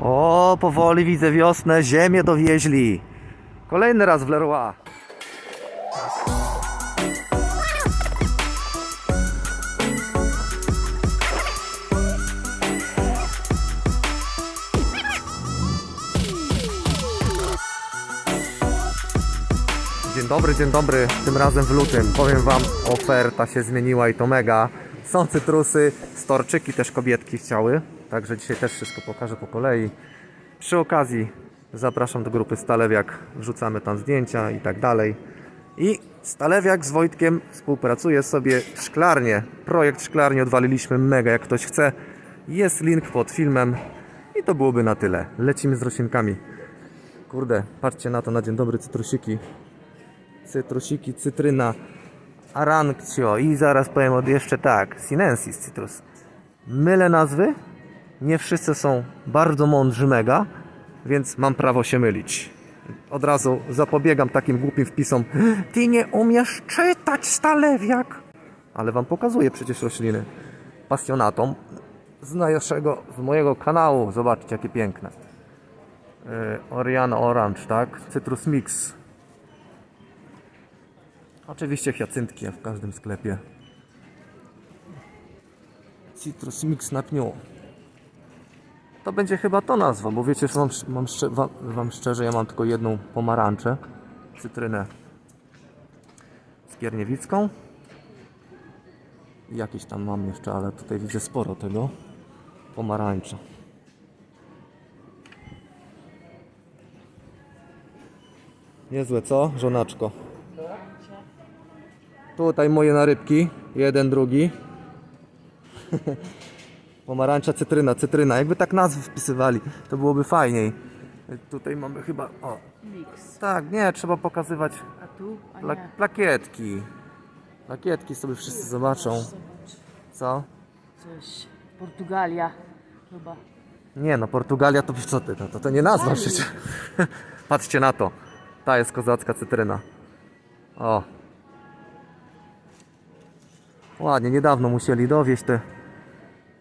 O, powoli widzę wiosnę, ziemię dowieźli. Kolejny raz w Leroy. Dzień dobry, dzień dobry. Tym razem w lutym. Powiem Wam, oferta się zmieniła i to mega. Są cytrusy, storczyki też kobietki chciały. Także dzisiaj też wszystko pokażę po kolei. Przy okazji zapraszam do grupy Stalewiak. Wrzucamy tam zdjęcia i tak dalej. I Stalewiak z Wojtkiem współpracuje sobie szklarnie. Projekt szklarni odwaliliśmy mega. Jak ktoś chce, jest link pod filmem. I to byłoby na tyle. Lecimy z rosienkami. Kurde, patrzcie na to na dzień dobry cytrusiki cytrusiki, cytryna, aranccio i zaraz powiem od jeszcze tak, sinensis citrus. Mylę nazwy, nie wszyscy są bardzo mądrzy mega, więc mam prawo się mylić. Od razu zapobiegam takim głupim wpisom. Ty nie umiesz czytać, stalewiak! Ale wam pokazuję przecież rośliny. Pasjonatom z z mojego kanału. Zobaczcie, jakie piękne. Yy, Oriana Orange, tak? Citrus Mix. Oczywiście hiacyntki w każdym sklepie. Citrus Mix na pniu. To będzie chyba to nazwa, bo wiecie, że mam, mam wam, wam szczerze, ja mam tylko jedną pomarańczę, cytrynę skierniewicką. I Jakieś tam mam jeszcze, ale tutaj widzę sporo tego. Pomarańcza. Niezłe co, żonaczko? Tutaj moje narybki. Jeden, drugi. Pomarańcza, cytryna, cytryna. Jakby tak nazwy wpisywali, to byłoby fajniej. Tutaj mamy chyba. O, Mix. tak, nie, trzeba pokazywać A tu? A pla nie. plakietki. Plakietki sobie wszyscy zobaczą. Zobacz. Co? Coś. Portugalia chyba. Nie no, Portugalia to co ty? No, to, to nie nazwa przecież. Patrzcie na to. Ta jest kozacka cytryna. O. Ładnie, niedawno musieli dowieść te.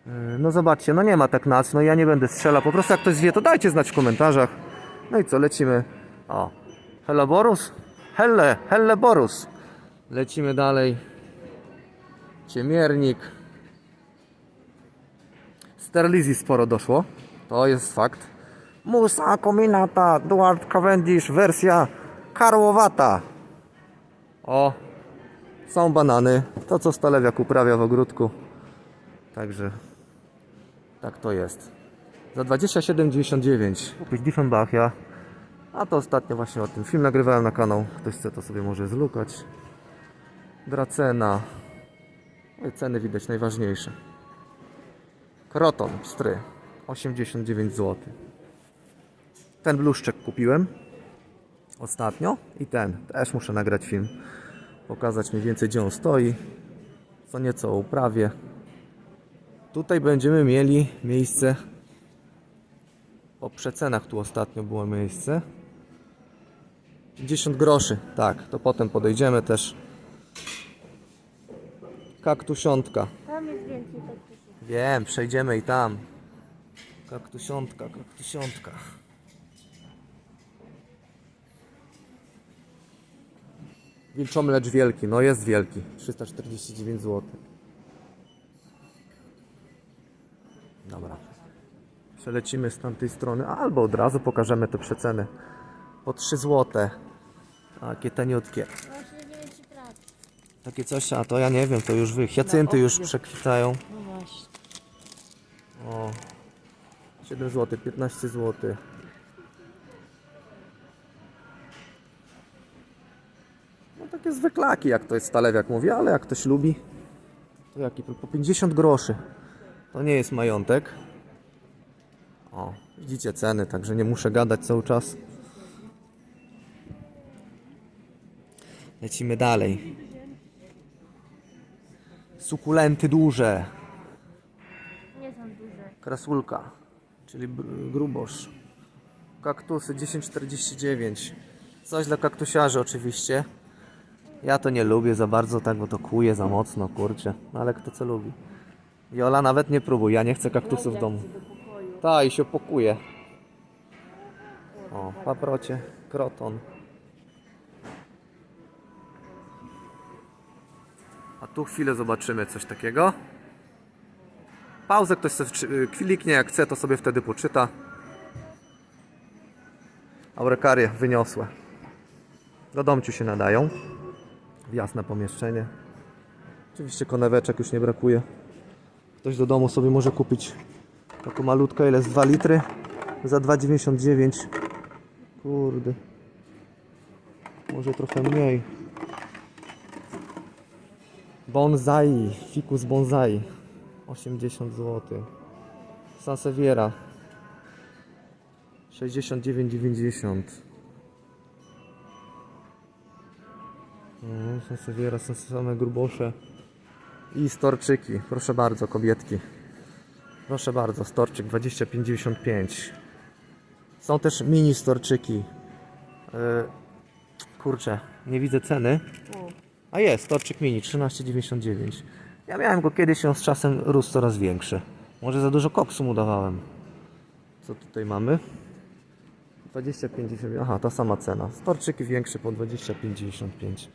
Yy, No zobaczcie, no nie ma tak nazw, no ja nie będę strzelał. Po prostu jak ktoś wie, to dajcie znać w komentarzach. No i co, lecimy. O. Helleborus? Helle, Helleborus. Lecimy dalej. Ciemiernik. Sterlizji sporo doszło. To jest fakt. Musa Kominata, Duart Cavendish, wersja karłowata. O, są banany. To co Stalewiak uprawia w ogródku. Także tak to jest. Za 27,99 kupić Diefenbachia. A to ostatnio właśnie o tym film nagrywałem na kanał. Ktoś chce to sobie może zlukać. Dracena. No i ceny widać najważniejsze. Kroton pstry 89 zł. Ten bluszczek kupiłem ostatnio i ten też muszę nagrać film. Pokazać mniej więcej gdzie on stoi. Co nieco o uprawie. Tutaj będziemy mieli miejsce po przecenach tu ostatnio było miejsce 50 groszy, tak, to potem podejdziemy też kaktusiątka Tam jest więcej takich. Wiem, przejdziemy i tam. Kaktusiątka, kaktusiątka. Wilczomlecz wielki, no jest wielki. 349 zł. Dobra. Przelecimy z tamtej strony, albo od razu pokażemy te przeceny. Po 3 zł. Takie taniutkie. Takie coś, a to ja nie wiem, to już wy. Hiacynty już przekwitają. No właśnie. O, 7 zł, 15 zł. No takie zwyklaki, jak to jest stalewiak mówi, ale jak ktoś lubi, to jaki po 50 groszy. To nie jest majątek. O, widzicie ceny, także nie muszę gadać cały czas. Lecimy dalej. Sukulenty duże. Nie są duże. Krasulka, czyli grubosz. Kaktusy 10,49. Coś dla kaktusiarzy oczywiście. Ja to nie lubię za bardzo, tak, bo to kuje za mocno, kurczę. No ale kto co lubi. Jola nawet nie próbuj, ja nie chcę kaktusów w domu. Ta i się pokuje. O, paprocie, kroton. A tu chwilę zobaczymy coś takiego. Pauzę ktoś sobie y, kliknie, jak chce, to sobie wtedy poczyta. Aurekarie wyniosłe. Do domciu się nadają. W jasne pomieszczenie. Oczywiście koneweczek już nie brakuje. Ktoś do domu sobie może kupić taką malutką, ile jest 2 litry za 2,99. Kurde. Może trochę mniej. Bonsai, fikus bonsai. 80 zł. Sanseviera 69,90. No, Sanseviera same grubosze. I storczyki. Proszę bardzo, kobietki. Proszę bardzo, storczyk 25,95. Są też mini storczyki. Yy, kurczę, nie widzę ceny. A jest, storczyk mini 13,99. Ja miałem go kiedyś, on z czasem rósł coraz większy. Może za dużo koksu mu dawałem. Co tutaj mamy? 25,90. Aha, ta sama cena. Storczyki większe po 25,95.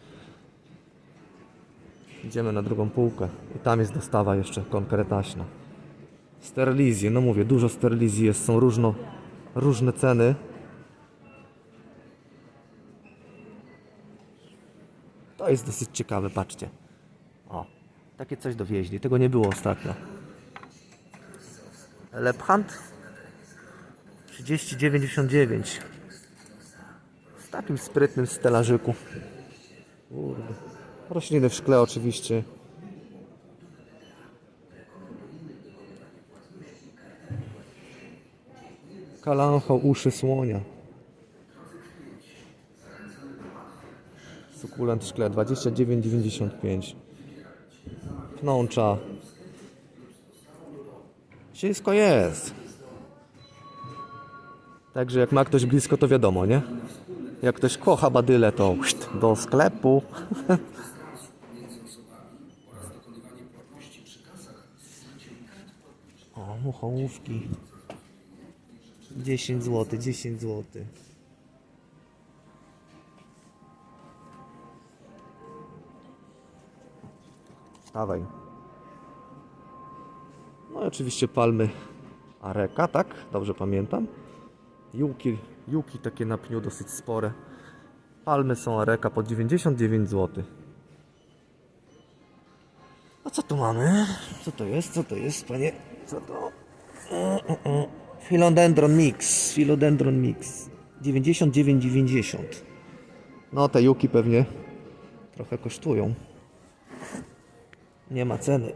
Idziemy na drugą półkę. I tam jest dostawa jeszcze konkretaśna. Sterlizje, no mówię, dużo sterlizji jest, są różno, różne ceny. To jest dosyć ciekawe, patrzcie. O, takie coś dowieźli, tego nie było ostatnio. Lephant 30,99 W takim sprytnym stelażyku. Kurde. Rośliny w szkle oczywiście. Kalancho uszy słonia. Sukulent w szkle 29,95 Pnącza. Wszystko jest. Także jak ma ktoś blisko to wiadomo, nie? Jak ktoś kocha badyle to do sklepu. O, muchołówki 10 zł, 10 zł Dawaj. No i oczywiście palmy Areka, tak? Dobrze pamiętam. Juki, juki takie na pniu dosyć spore. Palmy są Areka po 99 zł. A co tu mamy? Co to jest? Co to jest, panie? Co to? O, o, o. Philodendron Mix. Philodendron Mix. 99,90. No te juki pewnie trochę kosztują. Nie ma ceny.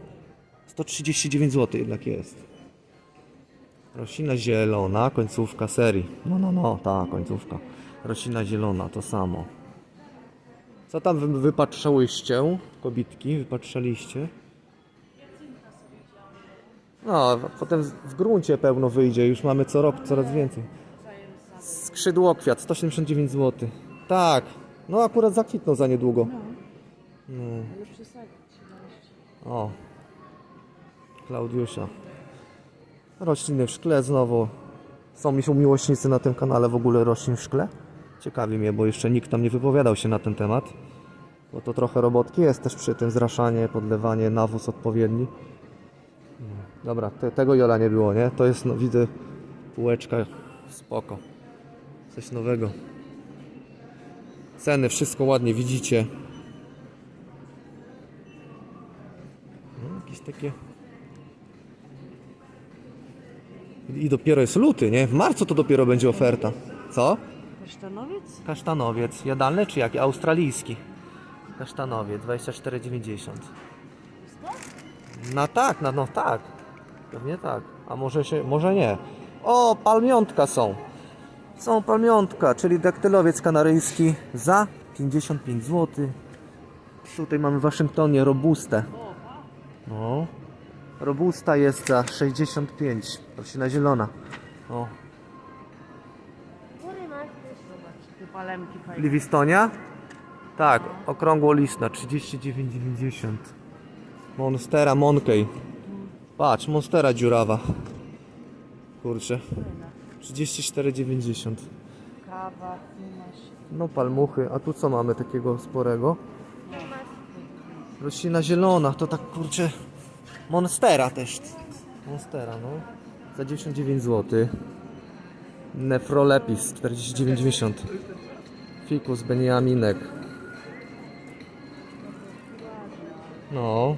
139 zł jednak jest. Roślina zielona, końcówka serii. No, no, no, ta końcówka. Roślina zielona, to samo. Co tam wy wypatrzałyście? Kobitki, wypatrzaliście? No, potem w gruncie pełno wyjdzie. Już mamy co rok coraz więcej. Skrzydłokwiat, 179 zł. Tak. No akurat zakwitną za niedługo. No. ale przesadzić. O. Klaudiusza. Rośliny w szkle znowu. Są mi miłośnicy na tym kanale w ogóle roślin w szkle? Ciekawi mnie, bo jeszcze nikt tam nie wypowiadał się na ten temat. Bo to trochę robotki jest też przy tym zraszanie, podlewanie, nawóz odpowiedni. Dobra, te, tego Jola nie było, nie? To jest, no, widzę, półeczka, spoko. Coś nowego. Ceny, wszystko ładnie widzicie. No, jakieś takie. I dopiero jest luty, nie? W marcu to dopiero będzie oferta. Co? Kasztanowiec? Kasztanowiec. Jadalny czy jaki? Australijski. Kasztanowiec 24,90. No tak, no, no tak. Pewnie tak. A może się, może nie. O, palmiątka są. Są palmiątka, czyli daktylowiec kanaryjski za 55 zł. Tutaj mamy w Waszyngtonie robustę. No. Robusta jest za 65. Roślina zielona. O. Palemki fajne. Livistonia? Tak, okrągłolistna, 39,90. Monstera Monkey. Patrz, Monstera dziurawa. Kurczę. 34,90. Trawa, nie masz. No palmuchy, a tu co mamy takiego sporego? Roślina zielona, to tak kurczę. Monstera też. Monstera, no. Za 99 zł. Nefrolepis 49,90. Fikus beniaminek. No.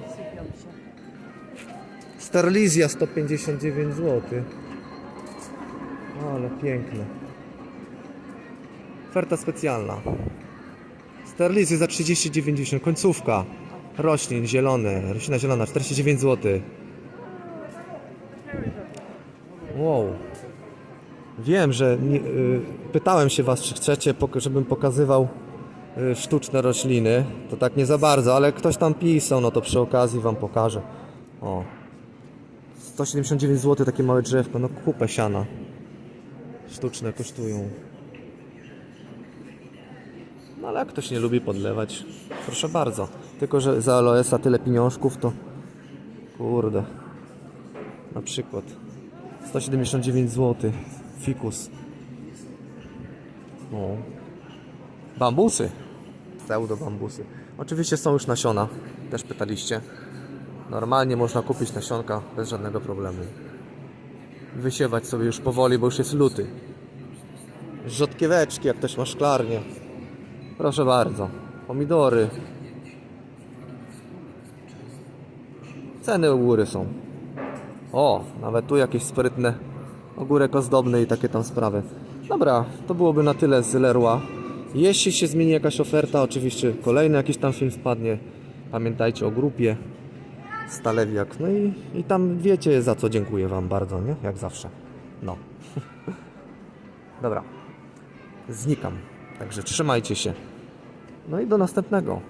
Sterlizja 159 zł. Ale piękne. Oferta specjalna. Sterlizja za 30,90. Końcówka. Roślin zielone. Roślina zielona 49 zł. Wow. Wiem, że nie, y, pytałem się was, czy chcecie, żebym pokazywał y, sztuczne rośliny. To tak nie za bardzo, ale ktoś tam pisał, no to przy okazji wam pokażę. O. 179 zł takie małe drzewko, no kupę siana. Sztuczne kosztują. No ale jak ktoś nie lubi podlewać, proszę bardzo. Tylko, że za aloesa tyle pieniążków to... Kurde. Na przykład. 179 zł. Fikus. No. Bambusy. Pseudo bambusy. Oczywiście są już nasiona. Też pytaliście. Normalnie można kupić nasionka bez żadnego problemu. Wysiewać sobie już powoli, bo już jest luty. Rzodkieweczki, jak ktoś ma szklarnię. Proszę bardzo. Pomidory. Ceny u góry są. O, nawet tu jakieś sprytne ogórek ozdobny i takie tam sprawy. Dobra, to byłoby na tyle z Leroy. Jeśli się zmieni jakaś oferta, oczywiście kolejny jakiś tam film spadnie. Pamiętajcie o grupie Stalewiak. No i, i tam wiecie za co dziękuję Wam bardzo, nie? Jak zawsze. No. Dobra. Znikam. Także trzymajcie się. No i do następnego.